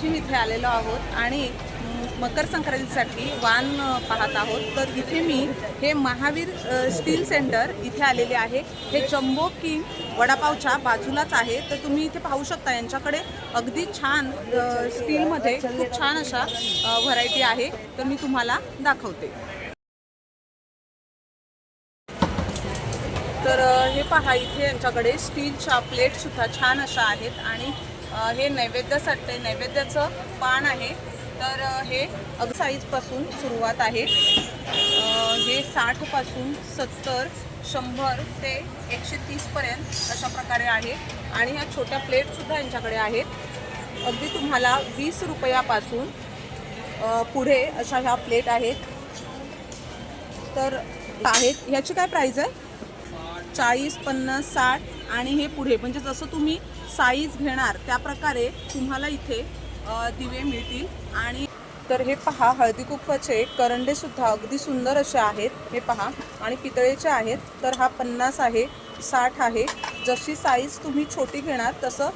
पश्चिम इथे आलेलो आहोत आणि मकर संक्रांतीसाठी वाण पाहत आहोत. तर इथे मी हे महावीर स्टील सेंटर इथे आलेले आहे. हे जम्बो किंग वडापावच्या बाजूलाच आहे. तर तुम्ही इथे पाहू शकता यांच्याकडे अगदी छान स्टीलमध्ये खूप छान अशा व्हरायटी आहे. तर मी तुम्हाला दाखवते. तर हे पहा इथे यांच्याकडे स्टीलच्या प्लेटसुद्धा छान अशा आहेत आणि हे नैवेद्यासाठी नैवेद्याचं पान आहे. तर हे अग साईजपासून सुरुवात आहे. हे साठपासून सत्तर शंभर ते एकशे तीसपर्यंत अशा प्रकारे आहे. आणि ह्या छोट्या प्लेटसुद्धा यांच्याकडे आहेत. अगदी तुम्हाला वीस रुपयापासून पुढे अशा ह्या प्लेट आहेत. तर आहेत. ह्याची काय प्राईज आहे? चाळीस पन्नास साठ आणि हे पुढे म्हणजे जसं तुम्ही साईज घेणार त्या प्रकारे तुम्हाला इथे दिवे मिळतील. आणि तर हे पहा हळदी कुंकवाचे करंडे सुद्धा अगदी सुंदर असे आहेत. हे पहा आणि पितळेचे आहेत. तर हा पन्नास आहे साठ आहे. जशी साईज तुम्ही छोटी घेणार तसं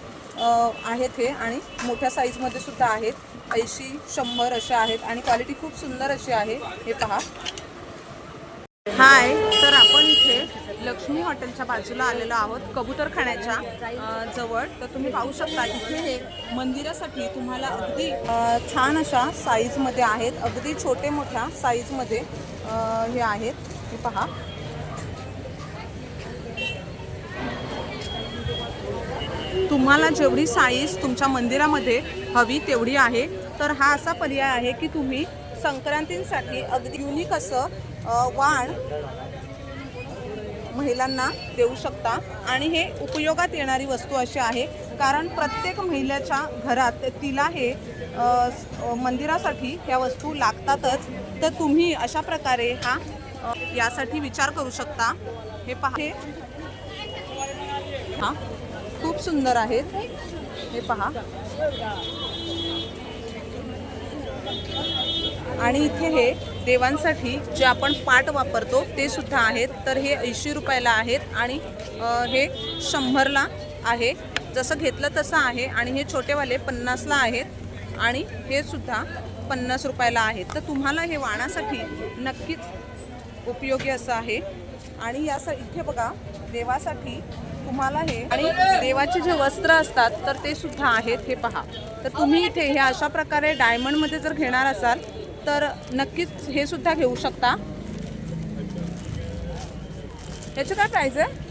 आहेत हे. आणि मोठ्या साईजमध्ये सुद्धा आहेत. ऐंशी शंभर असे आहेत. आणि क्वालिटी खूप सुंदर अशी आहे. हे पहा. हाय तर इथे लक्ष्मी हॉटेलच्या बाजूला आलेलो आहोत कबूतरखान्याच्या खाण्याच्या जवळ. तर तुम्ही पाहू शकता इथे हे मंदिरासाठी तुम्हाला अगदी छान अशा साईजमध्ये आहेत. अगदी छोटे मोठ्या साईजमध्ये हे आहेत. हे पहा. तुम्हाला जेवढी साईज तुमच्या मंदिरामध्ये हवी तेवढी आहे. तर हा असा पर्याय आहे की तुम्ही संक्रांतींसाठी अगदी युनिक असं वाण महिलांना देऊ शकता. आणि हे उपयोगात येणारी वस्तू अशी आहे कारण प्रत्येक महिलेच्या घरात तिला हे मंदिरासाठी ह्या वस्तू लागतातच. तर तुम्ही अशा प्रकारे हा यासाठी विचार करू शकता. हे पहा. हे हा खूप सुंदर आहेत हे पहा. आणि इथे हे देवांसाठी जे आपण पाट वापरतो ते सुद्धा आहेत. तर हे ऐंशी रुपयाला आहेत आणि हे शंभरला आहे. जसं घेतलं तसं आहे आणि हे छोटेवाले पन्नासला आहेत आणि हे सुद्धा पन्नास रुपयाला आहेत. तर तुम्हाला हे वाणासाठी नक्कीच उपयोगी असं आहे. आणि या इथे बघा देवासाठी तुम्हाला हे आणि देवाचे जे वस्त्र असतात तर ते सुद्धा आहेत. हे पहा. तर तुम्ही इथे हे अशा प्रकारे डायमंडमध्ये जर घेणार असाल तर नक्कीच हे सुद्धा घेऊ शकता. याचं काय प्राईज आहे?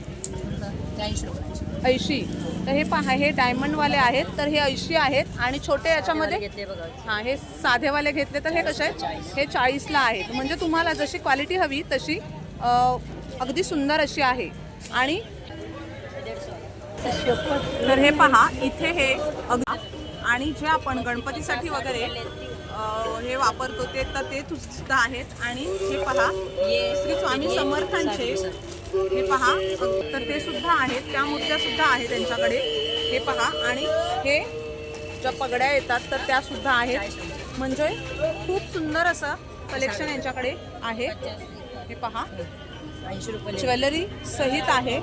ऐंशी. तर हे पहा हे डायमंडवाले आहेत. तर हे ऐंशी आहेत. आणि छोटे याच्यामध्ये हां हे साधेवाले घेतले तर हे कसे आहेत? हे चाळीसला आहेत. म्हणजे तुम्हाला जशी क्वालिटी हवी तशी अगदी सुंदर अशी आहे. आणि तर हे पहा इथे हे आणि जे आपण गणपतीसाठी वगैरे हे वापरतो ते तर ते सुद्धा आहेत. आणि हे पहा श्री स्वामी समर्थांचे. हे पहा तर ते सुद्धा आहेत. त्या मूर्त्या सुद्धा आहेत त्यांच्याकडे. हे पहा आणि हे ज्या पगड्या येतात तर त्या सुद्धा आहेत. म्हणजे खूप सुंदर असं कलेक्शन यांच्याकडे आहे. हे पहा. ज्वेलरी सहित आहे.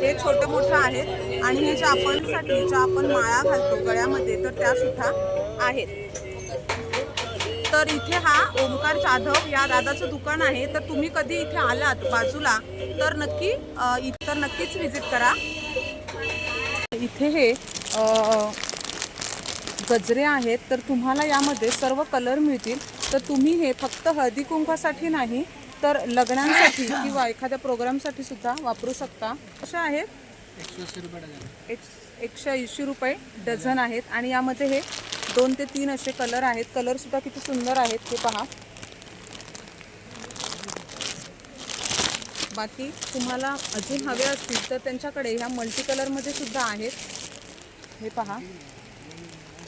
हे छोटं मोठं आहेत आणि हे ज्या आपण साठी ज्या आपण माळा घालतो गळ्यामध्ये तर त्या सुद्धा आहेत. तर इथे हा ओमकार जाधव या दादाचं दुकान आहे. तर तुम्ही कधी इथे आलात बाजूला तर नक्की इतर नक्कीच व्हिजिट करा. इथे हे गजरे आहेत. तर तुम्हाला यामध्ये सर्व कलर मिळतील. तर तुम्ही हे फक्त हळदीकुंकासाठी नाही तर लग्नांसाठी किंवा एखाद्या प्रोग्रामसाठी सुद्धा वापरू शकता. असे आहेत. एक एकशे ऐंशी रुपये डझन आहेत. आणि यामध्ये हे दोन ते तीन असे कलर आहेत. कलर सुद्धा किती सुंदर आहेत हे पहा. बाकी तुम्हाला अजून हवे असतील तर त्यांच्याकडे ह्या मल्टी कलरमध्ये सुद्धा आहेत. हे पहा.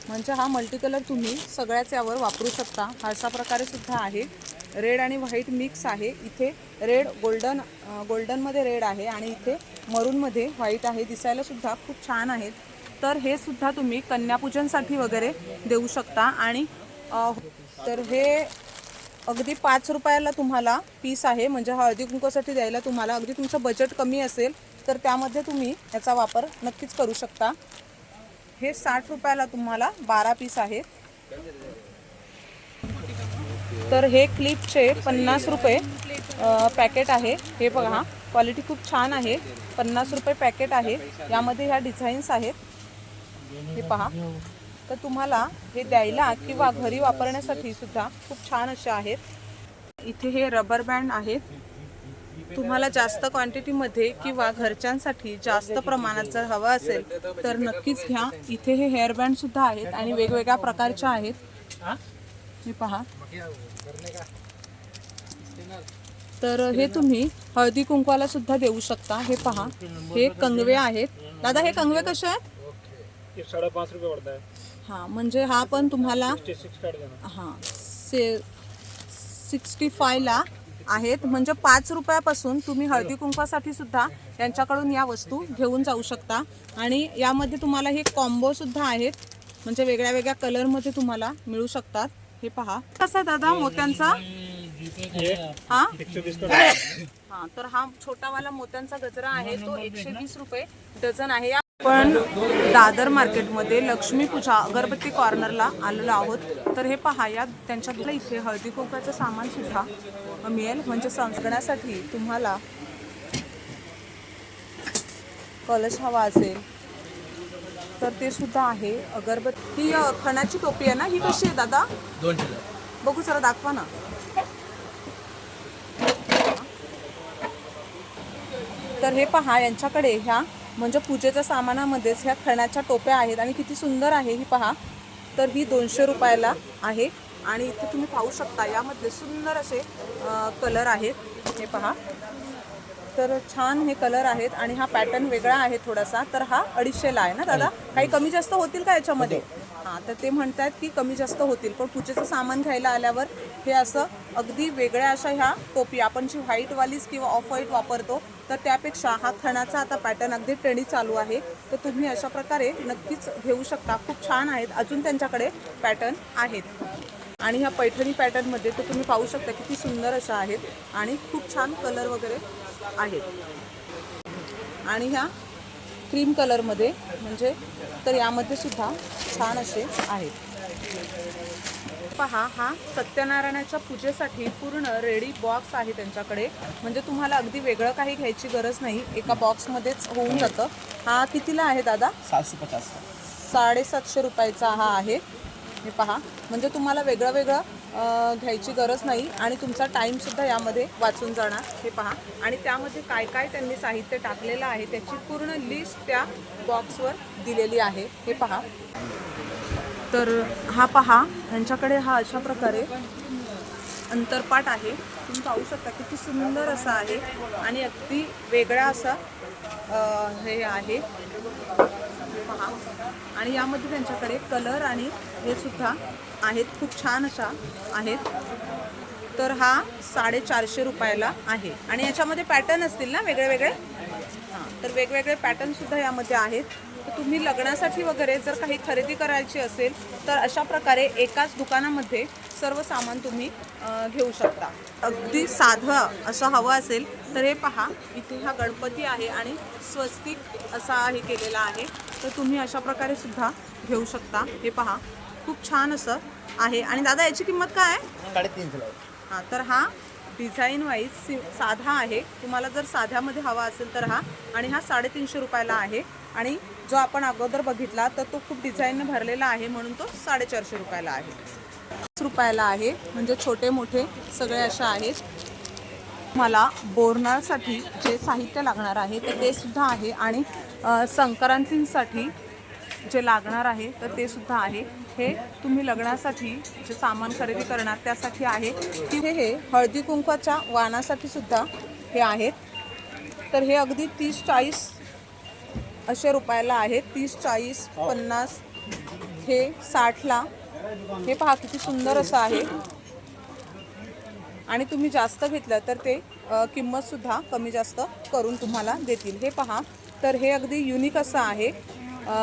म्हणजे हा मल्टी कलर तुम्ही सगळ्याच यावर वापरू शकता. हा अशा प्रकारे सुद्धा आहे. रेड आणि व्हाईट मिक्स आहे. इथे रेड गोल्डन गोल्डनमध्ये रेड आहे आणि इथे मरूनमध्ये व्हाईट आहे. दिसायला सुद्धा खूप छान आहेत. तर हे सुद्धा तुम्ही कन्यापूजनसाठी वगैरे देऊ शकता आणि तर हे अगदी पाच रुपयाला तुम्हाला पीस आहे. म्हणजे हळदी कुंकवासाठी द्यायला तुम्हाला अगदी तुमचं बजेट कमी असेल तर त्यामध्ये तुम्ही याचा वापर नक्कीच करू शकता. हे साठ रुपयाला तुम्हाला बारा पीस आहेत. तर हे क्लिपचे पन्नास रुपये पॅकेट आहे. हे बघा क्वालिटी खूप छान आहे. पन्नास रुपये पॅकेट आहे. यामध्ये ह्या डिझाईन्स आहेत. हे पहा. तर तुम्हाला हे द्यायला किंवा घरी वापरण्यासाठी सुद्धा खूप छान असे आहेत. इथे हे रबर बँड आहेत. तुम्हाला जास्त क्वांटिटीमध्ये किंवा घरच्यांसाठी जास्त प्रमाणात जर हवं असेल तर नक्कीच घ्या. इथे हे हेअर आहेत आणि वेगवेगळ्या प्रकारच्या आहेत. हे पहा. तर हे तुम्ही हळदी कुंकवाला सुद्धा देऊ शकता. हे पहा. हे कंगवे आहेत. दादा हे कंगवे कसे आहेत? ये साढ़े पाँच रुपये है म्हणजे हा पण तुम्हाला हां से सिक्स्टी फायला आहेत. म्हणजे पाच रुपयापासून तुम्ही हळदी कुंकवासाठी सुद्धा यांच्याकडून या वस्तू घेऊन जाऊ शकता. आणि यामध्ये तुम्हाला हे कॉम्बो सुद्धा आहेत. म्हणजे वेगळ्या वेगळ्या कलरमध्ये तुम्हाला मिळू शकतात. हे पहा. कसा दादा मोत्यांचा? हा? हा तर हा छोटावाला मोत्यांचा गजरा आहे. तो एकशे वीस रुपये डझन आहे. आपण दादर मार्केटमध्ये लक्ष्मी पूजा अगरबत्ती कॉर्नरला आलेलो आहोत. तर हे पहा या त्यांच्याकडे इथे हळदी कुंकाचं सामान सुद्धा मिळेल. म्हणजे संस्करणासाठी तुम्हाला कलश हवा असेल तर ते सुद्धा आहे. अगरबत्ती ही अ, खणाची टोपी आहे ना? ही कशी आहे दादा? बघू जरा दाखवा ना. तर हे पहा यांच्याकडे ह्या म्हणजे पूजेच्या सामानामध्येच ह्या खणाच्या टोप्या आहेत आणि किती सुंदर आहे ही पहा. तर ही दोनशे रुपयाला आहे आणि इथे तुम्ही पाहू शकता यामधले सुंदर असे कलर आहेत. हे पहा. तर छान हे कलर आहेत आणि हा पॅटर्न वेगळा आहे थोडासा. तर हा अडीचशेला आहे ना दादा? काही कमी जास्त होतील का याच्यामध्ये? हां तर ते म्हणतात की कमी जास्त होतील. पण पूजेचं सामान घ्यायला आल्यावर हे असं अगदी वेगळ्या अशा ह्या टोपी आपण जी व्हाईटवालीच किंवा ऑफ व्हाईट वापरतो तर त्यापेक्षा हा खणाचा आता पॅटर्न अगदी ट्रेंडी चालू आहे. तर तुम्ही अशा प्रकारे नक्कीच घेऊ शकता. खूप छान आहेत. अजून त्यांच्याकडे पॅटर्न आहेत. आणि ह्या पैठणी पॅटर्नमध्ये तर तुम्ही पाहू शकता किती सुंदर अशा आहेत आणि खूप छान कलर वगैरे आहेत. आणि ह्या क्रीम कलरमध्ये म्हणजे तर यामध्ये सुद्धा छान असे आहेत. पहा हा सत्यनारायणाच्या पूजेसाठी पूर्ण रेडी बॉक्स आहे त्यांच्याकडे. म्हणजे तुम्हाला अगदी वेगळं काही घ्यायची गरज नाही. एका बॉक्समध्येच होऊन जातं. हा कितीला आहे दादा? सात सौ पचास. साडेसातशे रुपयाचा हा आहे. हे पहा. म्हणजे तुम्हाला वेगळं वेगळं घ्यायची गरज नाही आणि तुमचा टाईमसुद्धा यामध्ये वाचून जाणार. हे पहा. आणि त्यामध्ये काय काय त्यांनी साहित्य टाकलेलं आहे त्याची पूर्ण लिस्ट त्या बॉक्सवर दिलेली आहे. हे पहा. तर हा पहा. यांच्याकडे हा अशा प्रकारे अंतरपाट आहे. तुम्ही पाहू शकता किती सुंदर असा आहे आणि अगदी वेगळा असा हे आहे. आणि यामध्ये त्यांच्याकडे कलर आणि हे सुद्धा आहेत. खूप छान अशा आहेत. तर हा साडेचारशे रुपयाला आहे. आणि याच्यामध्ये पॅटर्न असतील ना वेगळे वेगळे? हां तर वेगवेगळे पॅटर्न सुद्धा यामध्ये आहेत. तर तुम्ही लग्नासाठी वगैरे जर काही खरेदी करायची असेल तर अशा प्रकारे एकाच दुकानामध्ये सर्व सामान तुम्ही घेऊ शकता. अगदी साधं असं हवं असेल तर हे पहा इथे हा गणपती आहे आणि स्वस्तिक असा हे केलेला आहे. तर तुम्ही अशा प्रकारे सुद्धा घेऊ शकता. हे पहा खूप छान असं आहे. आणि दादा याची किंमत काय आहे? हां तर हा डिझाईन वाईज सि साधा आहे. तुम्हाला जर साध्यामध्ये हवा असेल तर हा. आणि हा साडेतीनशे रुपयाला आहे. आणि जो आपण अगोदर बघितला तर तो खूप डिझाईनने भरलेला आहे. म्हणून तो साडेचारशे रुपयाला आहे. रुपयाला आहे. म्हणजे छोटे मोठे सगळे अशा आहेत. मला बोरनाळसाठी जे साहित्य लागणार आहे तर ते सुद्धा आहे. आणि संक्रांतींसाठी जे लागणार आहे तर ते सुद्धा आहे. हे तुम्ही लग्नासाठी जे सामान खरेदी करणार त्यासाठी आहे. तिथे हे हळदी कुंकवाच्या वाणासाठी सुद्धा हे आहेत. तर हे अगदी तीस चाळीस असे रुपयाला आहेत. तीस चाळीस पन्नास हे साठला. हे पहा किती सुंदर असं आहे. आणि तुम्ही जास्त घेतलं तर ते किंमतसुद्धा कमी जास्त करून तुम्हाला देतील. हे पहा. तर हे अगदी युनिक असं आहे.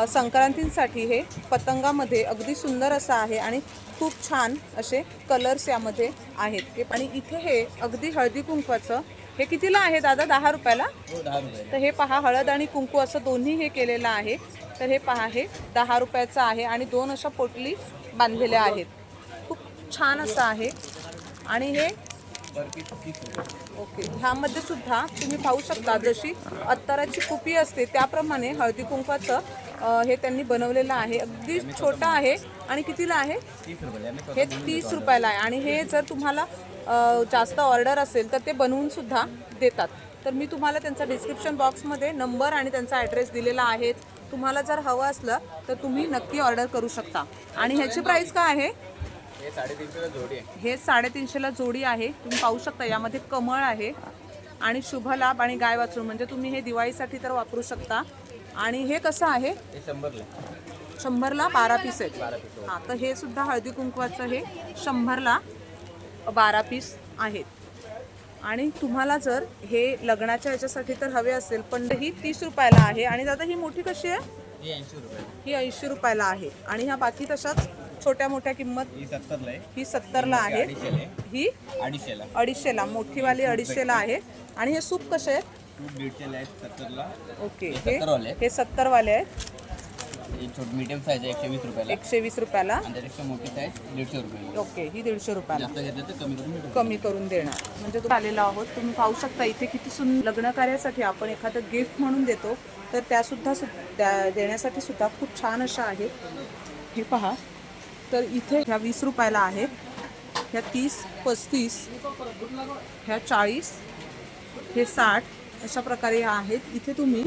संक्रांतींसाठी हे पतंगामध्ये अगदी सुंदर असं आहे आणि खूप छान असे कलर्स यामध्ये आहेत. आणि इथे हे अगदी हळदी कुंकवाचं हे कितीला आहे दादा? दहा रुपयाला? हो तर हे पहा हळद आणि कुंकू असं दोन्ही हे केलेलं आहे. तर हे पहा हे दहा रुपयाचं आहे आणि दोन अशा पोटली बांधलेल्या आहेत. खूप छान असं आहे. आणि हे ओके ह्यामध्ये सुद्धा तुम्ही पाहू शकता. जशी अत्तराची कुपी असते त्याप्रमाणे हळदी कुंकवाचं हे त्यांनी बनवलेलं आहे. अगदी छोटं आहे. आणि कितीला आहे? हे तीस रुपयाला आहे. आणि हे जर तुम्हाला जास्त ऑर्डर असेल तर ते बनवून सुद्धा देतात. तर मी तुम्हाला त्यांचा डिस्क्रिप्शन बॉक्समध्ये नंबर आणि त्यांचा ॲड्रेस दिलेला आहे. तुम्हाला जर हवं असलं तर तुम्ही नक्की ऑर्डर करू शकता. आणि ह्याची प्राईस काय आहे? हे साडेतीनशेला जोडी आहे. हे साडेतीनशेला जोडी आहे. तुम्ही पाहू शकता यामध्ये कमळ आहे आणि शुभलाभ आणि गाय वाचून. म्हणजे तुम्ही हे दिवाळीसाठी तर वापरू शकता. आणि हे कसं आहे? हे शंभरला शंभरला बारा पीस आहेत. पीस हां. तर हे सुद्धा हळदी कुंकवाचं हे शंभरला बारा पीस आहेत. आणि तुम्हाला जर हे लग्नाच्या ह्याच्यासाठी तर हवे असेल पण ही तीस रुपयाला आहे. आणि दादा ही मोठी कशी आहे? ही ऐंशी रुपये ही ऐंशी रुपयाला आहे. आणि ह्या बाकी तशाच छोट्या मोठ्या किंमत ही सत्तरला आहे. ही सत्तरला आहे. अडीचशेला आहे. ही अडीचशेला. अडीचशेला. मोठीवाली अडीचशेला आहे. आणि हे सूप कसे आहेत? दीडशेला सत्तरला. ओके. हे हे सत्तरवाले आहेत. हे सत्तरवाले आहेत. छोटी मीडियम साईज आहे एकशे वीस रुपयाला. एकशे वीस रुपयाला. आणि त्यापेक्षा मोठी साईज दीडशे रुपये ओके. ही दीडशे रुपयाला. जास्त घेतलं तर कमी करून भेटू कमी करून देणार. म्हणजे तुम्ही आलेलो आहोत. तुम्ही पाहू शकता इथे किती सुंदर लग्न कार्यासाठी आपण एखादं गिफ्ट म्हणून देतो. तर त्यासुद्धा सु त्या देण्यासाठी सुद्धा खूप छान अशा आहेत. हे पहा. तर इथे ह्या वीस रुपयाला आहेत ह्या तीस पस्तीस ह्या चाळीस हे साठ अशा प्रकारे ह्या आहेत. इथे तुम्ही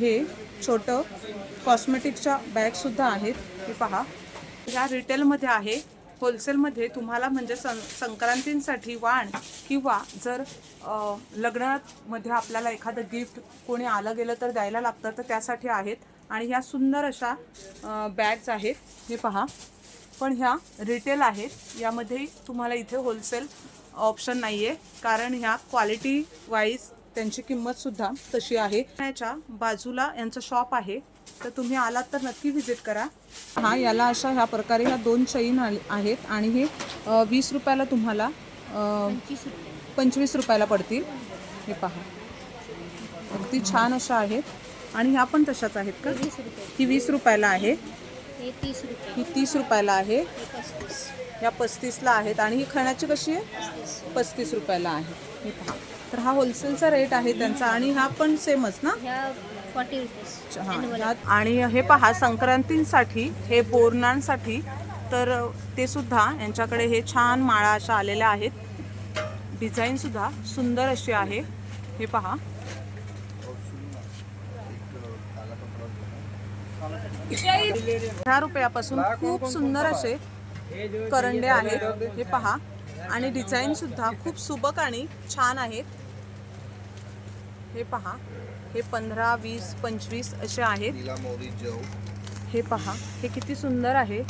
हे छोटं कॉस्मेटिकच्या बॅगसुद्धा आहेत. हे पहा. ह्या रिटेलमध्ये आहे. होलसेलमध्ये तुम्हाला म्हणजे सं संक्रांतींसाठी वाण किंवा जर लग्नामध्ये आपल्याला एखादं गिफ्ट कोणी आलं गेलं तर द्यायला लागतं तर त्यासाठी आहेत. आणि ह्या सुंदर अशा बॅग्स आहेत. हे पहा. पण ह्या रिटेल आहेत. यामध्ये तुम्हाला इथे होलसेल ऑप्शन नाही आहे कारण ह्या क्वालिटी वाईज त्यांची किंमतसुद्धा तशी आहे. याच्या बाजूला यांचं शॉप आहे. तर तुम्ही आलात तर नक्की व्हिजिट करा. हा याला अशा ह्या प्रकारे ह्या दोन चैन आहेत. आणि हे वीस रुपयाला तुम्हाला पंचवीस रुपयाला पडतील. हे पहा. अगदी छान अशा आहेत. आणि ह्या पण तशाच आहेत का? ही वीस रुपयाला आहे. हे तीस रुपये. ही तीस रुपयाला आहे. ह्या पस्तीसला आहेत आणि ही खणाची कशी आहे? पस्तीस. रुपयाला आहे. हे पहा. तर हा होलसेलचा रेट आहे त्यांचा आणि हा पण सेमच ना? हा, आणि हे पहा संक्रांतींसाठी हे बोरणांसाठी तर ते सुद्धा यांच्याकडे हे छान माळा अशा आलेल्या आहेत. डिझाईन सुद्धा सुंदर अशी आहे. हे पहा. दहा रुपयापासून खूप सुंदर असे करंडे आहेत. हे पहा. आणि डिझाईन सुद्धा खूप सुबक आणि छान आहेत. हे पहा. हे पंधरा वीस पंचवीस असे आहेत. हे पहा. हे किती सुंदर आहे.